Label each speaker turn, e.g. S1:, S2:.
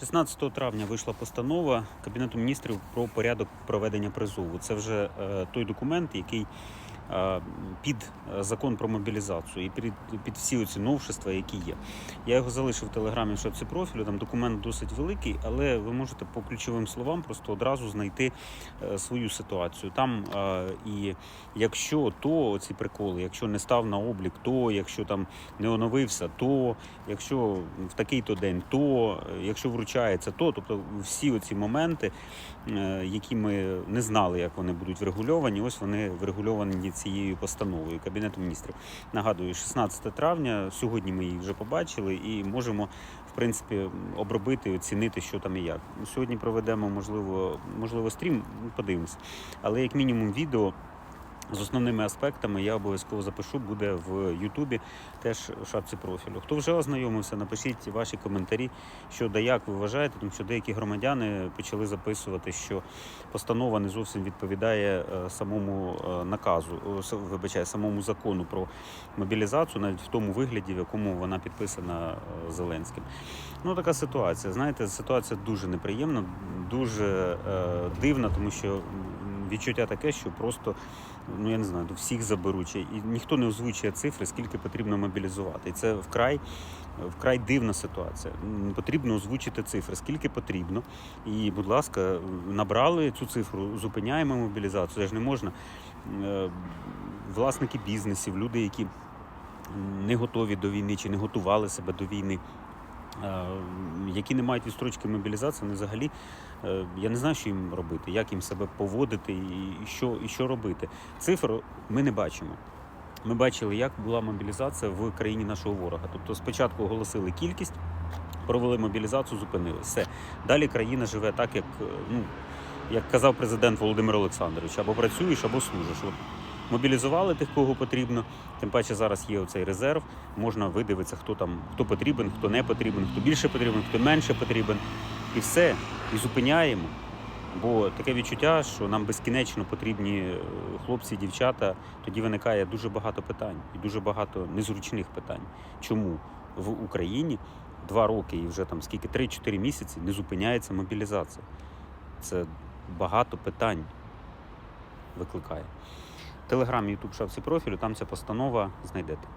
S1: 16 травня вийшла постанова Кабінету міністрів про порядок проведення призову. Це вже е, той документ, який під е, закон про мобілізацію і під, під всі оці новшества, які є. Я його залишив в телеграмі шапці профілю. Там документ досить великий, але ви можете по ключовим словам просто одразу знайти е, свою ситуацію. Там е, і якщо то ці приколи, якщо не став на облік, то якщо там не оновився, то якщо в такий-то день, то е, якщо вручається, то тобто всі оці моменти, е, які ми не знали, як вони будуть врегульовані, ось вони врегульовані цією постановою Кабінету міністрів. Нагадую, 16 травня. Сьогодні ми її вже побачили і можемо. В принципі, обробити, оцінити, що там і як. Сьогодні проведемо, можливо, можливо, стрім, Подивимось, Але як мінімум відео з основними аспектами я обов'язково запишу, буде в Ютубі, теж в шапці профілю. Хто вже ознайомився, напишіть ваші коментарі, що да як ви вважаєте, тому що деякі громадяни почали записувати, що постанова не зовсім відповідає е, самому е, наказу, о, вибачаю, самому закону про мобілізацію, навіть в тому вигляді, в якому вона підписана е, Зеленським. Ну, така ситуація. Знаєте, ситуація дуже неприємна, дуже е, дивна, тому що відчуття таке, що просто ну я не знаю, до всіх заберуть. І ніхто не озвучує цифри, скільки потрібно мобілізувати. І це вкрай, вкрай дивна ситуація. Потрібно озвучити цифри, скільки потрібно. І, будь ласка, набрали цю цифру, зупиняємо мобілізацію. Це ж не можна. Е, Власники бізнесів, люди, які не готові до війни чи не готували себе до війни. Е, Які не мають відстрочки мобілізації, вони взагалі е, я не знаю, що їм робити, як їм себе поводити і що, і що робити. Цифр ми не бачимо. Ми бачили, як була мобілізація в країні нашого ворога. Тобто спочатку оголосили кількість, провели мобілізацію, зупинили. Все. Далі країна живе так, як, е, ну, як казав президент Володимир Олександрович, або працюєш, або служиш. От мобілізували тих, кого потрібно. Тим паче зараз є оцей резерв. Можна видивитися, хто там хто потрібен, хто не потрібен, хто більше потрібен, хто менше потрібен. І все. І зупиняємо. Бо таке відчуття, що нам безкінечно потрібні е, хлопці, дівчата, тоді виникає дуже багато питань і дуже багато незручних питань. Чому в Україні два роки і вже там скільки 3-4 місяці не зупиняється мобілізація? Це багато питань викликає. Телеграм, Ютуб, шапці профілю, там ця постанова знайдете.